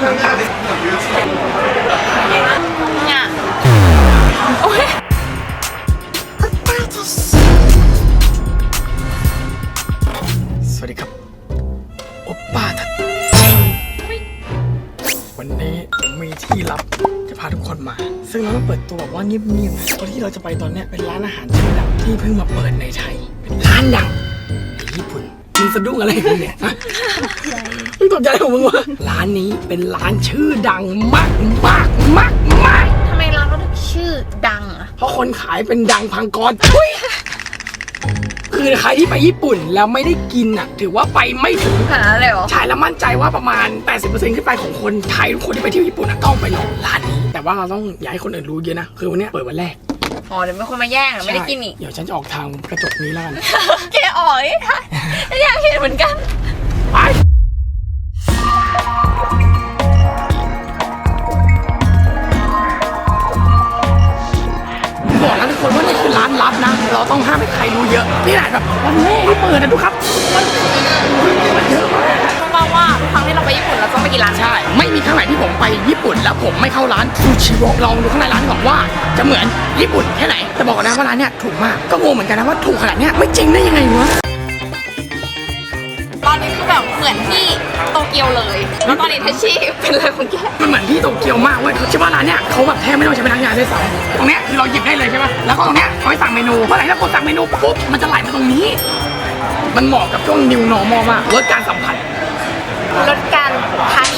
เนี่ยโอ้ยสวัสดีครับ โอป้าทัดวันนี้ผมมีที่ลับจะพาทุกคนมา ซึ่งเราต้องเปิดตัวแบบว่าเงียบๆนะเพราะที่เราจะไปตอนเนี้ยเป็นร้านอาหารชื่อดังที่เพิ่งมาเปิดในไทย เป็นร้านดังในญี่ปุ่น มึงสะดุ้งอะไรของมึงเนี่ยฮะมึงตกใจของมึงวะร้านนี้เป็นร้านชื่อดังมากมากมากมากทำไมร้านเขาถึงชื่อดังอะเพราะคนขายเป็นดังพังกรอุ๊ยคือใครที่ไปญี่ปุ่นแล้วไม่ได้กินอะ ถือว่าไปไม่ถึง ขนาดนั้นเลยเหรอ ใช่แล้วมั่นใจว่าประมาณ 80%ขึ้นไปของคนไทยทุกคนที่ไปเที่ยวญี่ปุ่นนะต้องไปลองร้านนี้ แต่ว่าเราต้องอย่าให้คนอื่นรู้เยอะนะ คือวันเนี้ยเปิดวันแรก อ๋อเดี๋ยวมีคนมาแย่งอะไม่ได้กินอีกใช่เดี๋ยวฉันจะออกทางกระจกนี้แล้วกัน แกอ๋อยอยากเห็นเหมือนกันไปบอกนะทุกคนว่านี่คือร้านลับนะ เราต้องห้ามให้ใครรู้เยอะ นี่แหละแบบวันแรกที่เปิดนะทุกครับมันเยอะมากเพราะว่าทุกครั้งที่เราไปญี่ปุ่นเราต้องไป กินร้านใช่ ไม่มีครั้งไหนที่ผมไปญี่ปุ่นแล้วผมไม่เข้าร้านซูชิโร่ลองดูข้างในร้านก่อนว่า จะเหมือนญี่ปุ่นแค่ไหนแต่บอกก่อนนะว่าร้านเนี้ยถูกมากก็งงเหมือนกันนะว่าถูกขนาดเนี้ยไม่จริงได้ยังไงวะตอนนี้คือแบบเหมือนที่โตเกียวเลยแล้วตอนนี้ทัชชี่เป็นอะไรของแกมันเหมือนที่โตเกียวมากเว้ยคือเชื่อว่าร้านเนี้ยเขาแบบแทบไม่ต้องใช้พนักงานด้วยซ้ำตรงเนี้ยคือเราหยิบได้เลยใช่ปะแล้วก็ตรงเนี้ยเขาให้สั่งเมนูเมื่อไหร่ถ้ากดสั่งเมนูปุ๊บมันจะไหลมาตรงนี้ มันเหมาะกับช่วง new normal มากลดการสัมผัส ลดการทัช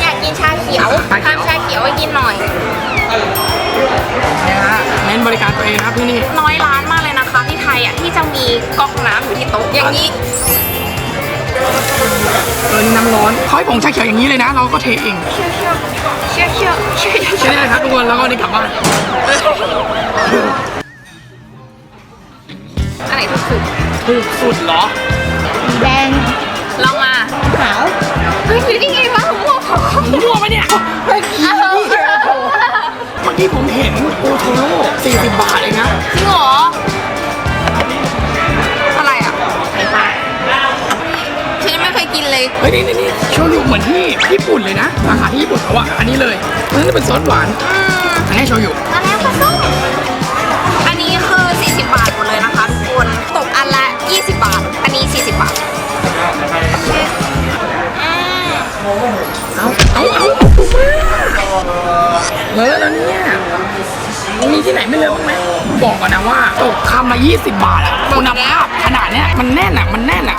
อยากกินชาเขียวทำชาเขียวให้กินหน่อย นะฮะเน้นบริการตัวเองครับที่นี่ น้อยร้านมากเลยนะคะที่ไทยอะที่จะมีก๊อกน้ำอยู่ที่โต๊ะอย่างนี้เออนี่น้ำร้อนเขาให้ผงชาเขียวอย่างนี้เลยนะ เราก็เทเองเชื่อเชื่อเชื่อเชื่อใช่เลยครับทุกคนแล้วก็นี่กลับบ้านอันไหนถูกสุด ถูกสุดเหรอแดงลองมาขาวเฮ้ยคือนี่ไงวะผมบอกเขามั่วปะเนี่ยเมื่อกี้เมื่อกี้ผมเห็นโอโทโร่40 บาทเองนะจริงเหรอ อะไรอะฉันยังไม่เคยกินเลย เฮ้ยนี่นี่นี่โชยุเหมือนที่ญี่ปุ่นเลยนะสาขาที่ญี่ปุ่นเขาอะอันนี้เลยอันนี้เป็นซอสหวานอืมอันนี้โชยุ เลอะแล้วเนี่ยมีที่ไหนไม่เลอะบ้างไหมบอกก่อนนะว่าตกคำละ20 บาทอะคุณภาพขนาดเนี้ยมันแน่นอะมันแน่นอะ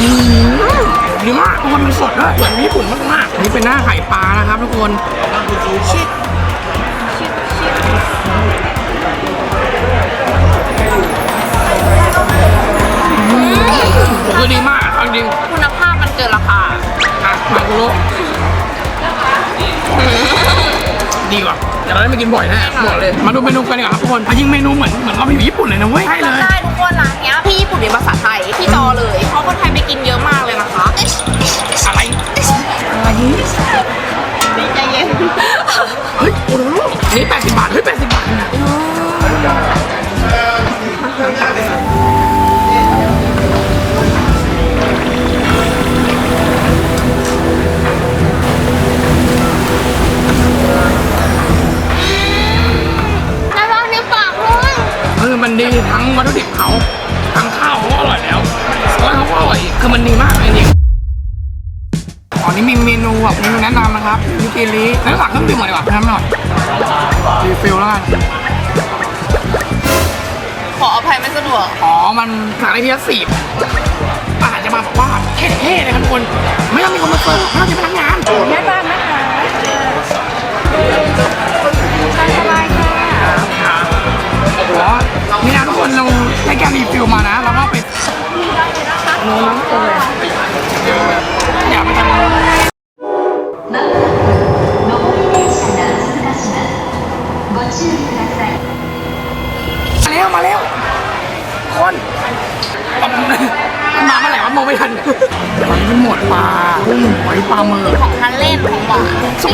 อืมดีมากทุกคนมันสดด้วยเหมือนญี่ปุ่นมากๆอันนี่เป็นหน้าไข่ปลานะครับทุกคนชิด แต่เราได้มากินบ่อยแน่บอกเลย มาดูเมนูกันดีกว่าครับทุกคนอะยิงเมนูเหมือนเหมือนเราไปอยู่ญี่ปุ่นเลยนะเว้ยใช่เลย ได้ทุกคนร้านเนี้ยพี่ญี่ปุ่นเรียนภาษาไทยที่จอเลย เพราะคนไทยไปกินเยอะมากเลยนะคะ ดีทั้งวัตถุดิบเขาทั้งข้าวเขาก็อร่อยแล้วซอสเขาก็อร่อยอีกคือมันดีมากเลยจริงๆอ๋อนี่มีเมนูแบบเมนูแนะนำนะครับมิเกลิแล้วสั่งเครื่องดื่มหน่อยดีกว่าไปทำหน่อยรีฟิลแล้วกันขออภัยไม่สะดวก อ๋อ มันสั่งได้ทีละสี่อาหารจะมาแบบว่าเท่ๆเลยครับทุกคน ไม่ต้องมีคนมาเสิร์ฟไม่ต้องใช้พนักงานแม่บ้าน คนเราใด้การรีฟิลมานะ แล้วก็ไปน้องๆคนเลยอยาไปทำอะไรมาแล้วมาเร็วคนมาเมื่อไหร่วะมองไม่ทันหอยหมดปลากุ้ยปลาเมือของทานเล่นของหวานสุก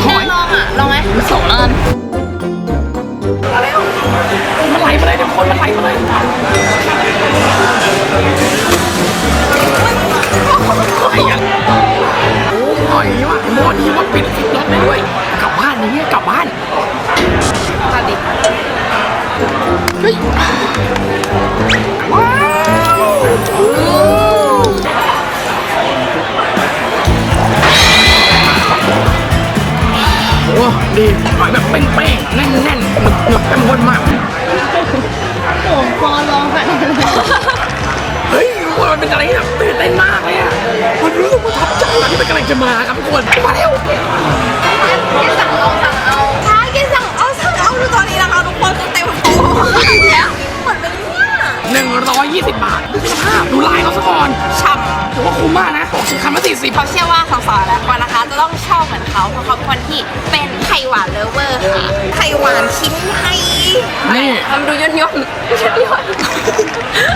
โอ้ดีหอยแบบเป้งๆแน่นๆหนึบๆเต็มข้นมากผมคอร้องไปเฮ้ยมันเป็นอะไรที่แบบตื่นเต้นมากเลยอะมันรู้สึกประทับใจที่มันกำลังจะมาครับทุกคนมาเร็วแกสั่งลองสั่งเอาใช่แกสั่งเอาสั่งเอาดูตอนนี้นะคะ หมือนเป็นเนี่ยหนึ่งร้อยยี่สิบบาทดูสภาพดูลายเขาซะก่อนช่ำถือว่าคุ้มมากนะตกชิ้นคำละสี่สิบเขาเชื่อว่าสาวๆและคนนะคะ จะต้องชอบเหมือนเขาเพราะเขาเป็นคนที่เป็นไข่หวานเลฟเวอร์ค่ะไข่หวานชิ้นใหญ่นี่ทำดูย่นย่นย่นย่น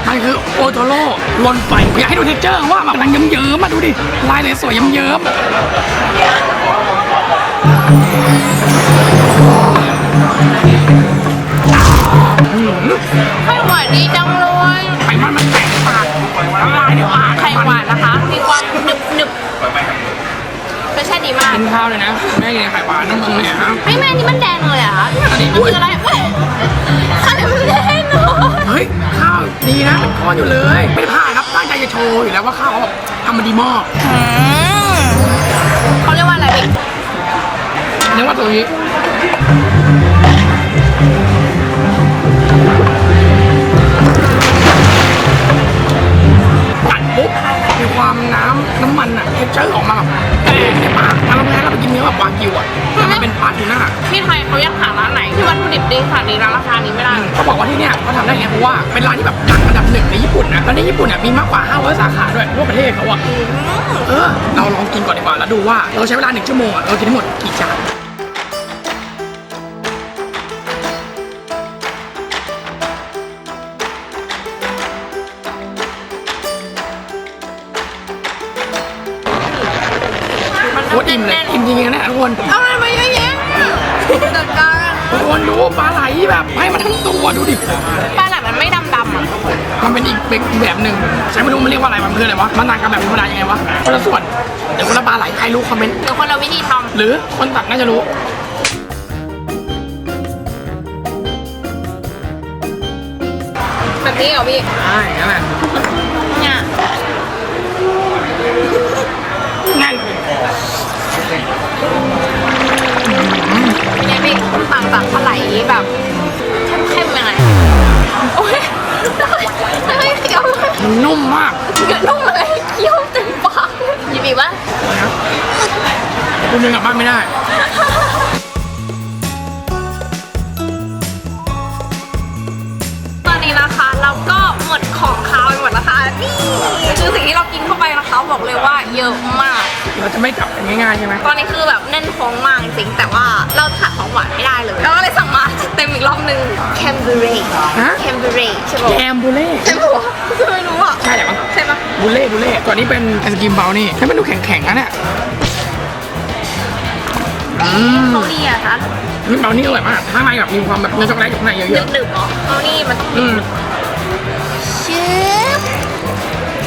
มันคือโอโทโร่ลนไฟอยากให้ดูเท็กเจอร์ว่ามันกำลังเยิ้มๆมาดูดิลายเลยสวยเยิ้มไดีจังเลยๆไขมันมันแตกปากละลายในปากไข่หวานนะคะ มีความหนึบหนึบรสชาติดีมาก กินข้าวเลยนะแม่กินไข่หวานน้ำมึงเนี่ยครับเฮ้ยแม่นี่มันแดงเลยเหรอะอันนี้มันคืออะไรเฮ้ยอะไรมันแดงเหรอเฮ้ยข้าวดีนะเป็นก้อนอยู่เลยไม่พลาดครับตั้งใจจะโชว์อยู่แล้วว่าข้าวเขาแบบทำมาดีมากอืมเขาเรียกว่าอะไรพี่เรียกว่าตัวนี้ ความน้ำน้ำมันอะเท็กเจอร์ออกมาแบบแต่ในปากอารมณ์แรกเราไปกินเนื้อแบบวากิวอะแต่มันเป็นปลาทูน่าที่ไทยเขายังหาร้านไหนที่วัตถุดิบดีขนาดนี้แล้วราคานี้ไม่ได้เขาบอกว่าที่เนี่ยเขาทำได้ไงเพราะว่าเป็นร้านที่แบบดังอันดับหนึ่งในญี่ปุ่นนะแล้วในญี่ปุ่นเนี่ยมีมากกว่า500สาขาด้วยทั่วประเทศเขาอะเออเราลองกินก่อนดีกว่าแล้วดูว่าเราใช้เวลาหนึ่งชั่วโมงอะเรากินทั้งหมดกี่จาน ปลาไหลแบบให้มาทั้งตัวดูดิปลาไหลมันไม่ดำดำๆอะมันเป็นอีกแบบหนึ่งฉันไม่รู้มันเรียกว่าอะไรมันคืออะไรวะมันต่างกันแบบธรรมดายังไงวะคนละส่วนเดี๋ยวคนละปลาไหลใครรู้คอมเมนต์เดี๋ยวคนเราวิธีทหรือคนตักน่าจะรู้ำแบบนี้เหรอพี่ใช่นั่นแหละ คุณยังกลับบ้านไม่ได้ตอนนี้นะคะเราก็หมดของคาวไปหมดแล้วค่ะนี่คือสิ่งที่เรากินเข้าไปนะคะบอกเลยว่าเยอะมาก เราจะไม่กลับกันง่ายๆใช่ไหมตอนนี้คือแบบแน่นท้องมากจริงๆแต่ว่าเราขาดของหวานไม่ได้เลยเราก็เลยสั่งมาเต็มอีกรอบนึงแคมเบเร่ฮะแคมเบเร่ใช่ปะแกมบูเล่ใช่ปะไม่รู้อะใช่เหรอมั้งใช่ปะบูเล่บูเล่ตัวนี้เป็นไอศกรีมเบานี่ให้มันดูแข็งๆนะเนี่ย อืมเขาดีอะคะนี่เบานี่อร่อยมากข้างในแบบมีความแบบเนื้อช็อกโกแลตอยู่ข้างในเยอะหนึบๆเนาะเขานี่มันต้องๆอืมชืบ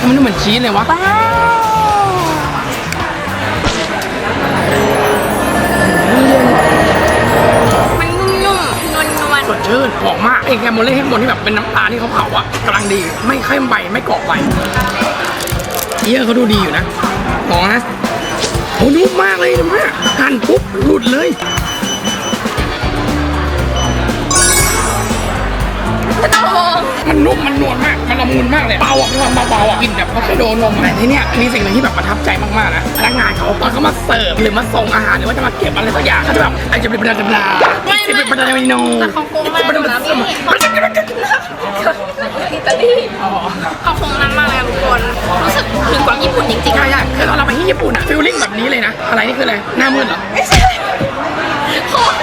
มันดูเหมือนชีสเลยวะ ว้าวมันนุ่มๆนวลสดชื่นหอมมากไอ้แกมโมเล่ข้างบนที่แบบเป็นน้ำตาลที่เขาเผาอะกำลังดี ไม่เข้มไปไม่กรอบไปเยี่ยเขาดูดีอยู่นะลองนะ โอ้นุ่มมากเลยนะแม่หั่นปุ๊บหลุดเลยๆไม่ต้องมองมันนุ่มมันนวลมาก มันละมุนมากเลย เบาอะมีความเบาๆอะกินแบบเขาแค่โดนลงแต่ที่เนี้ยมีสิ่งหนึ่งที่แบบประทับใจมากๆนะพนักงานเขาตอนเขามาเสิร์ฟหรือมาส่งอาหารหรือว่าจะมาเก็บอะไรสักอย่างเขาจะแบบไอ้จะเป็นประดาจะบลาจะเป็นประดาจะโนแต่เขาคงมากอยู่นะพี่ อิตาลีเขาคงนั้นมากเลยอะทุกคน รู้สึกถึงความญี่ปุ่นจริงๆใช่อะใช่คือตอนเราไปที่ญี่ปุ่นอะฟิลลิ่งแบบนี้เลยนะ อะไรนี่คืออะไร หน้ามืดเหรอ ไม่ใช่ขอเดียว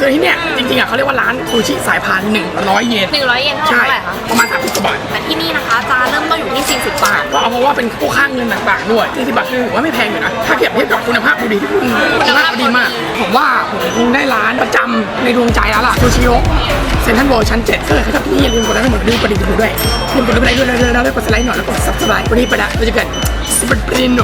คือที่เนี่ยจริงๆอะเขาเรียกว่าร้านซูชิสายพานหนึ่งร้อยเยนหนึ่งร้อยเยนเท่าใช่ไหร่คะประมาณสามสิบกว่าบาทแต่ที่นี่นะคะจะเริ่มต้นอยู่ที่40บาทก็เอาเพราะว่าเป็นพวกค่าเงินต่างๆด้วย40บาทคือถือว่าไม่แพงอยู่นะถ้าเทียบเทียบกับคุณภาพดูดีที่คุณคุณภาพดีมาก ผมว่าผมคงได้ร้านประจำในดวงใจแล้วล่ะซูชิโร่เซ็นทรัลเวิลด์ชั้น7ถ้าเกิดใครชอบที่นี่อย่าลืมกดไลค์ให้หมดลืมกดดิ่งดูด้วยลืมกดไลค์ด้วยด้วยด้วยแล้วกดสไลค์หน่อยแล้วกดซับสไลค์วันนี้ไปละเราจะเกิดสเปรดปรินโน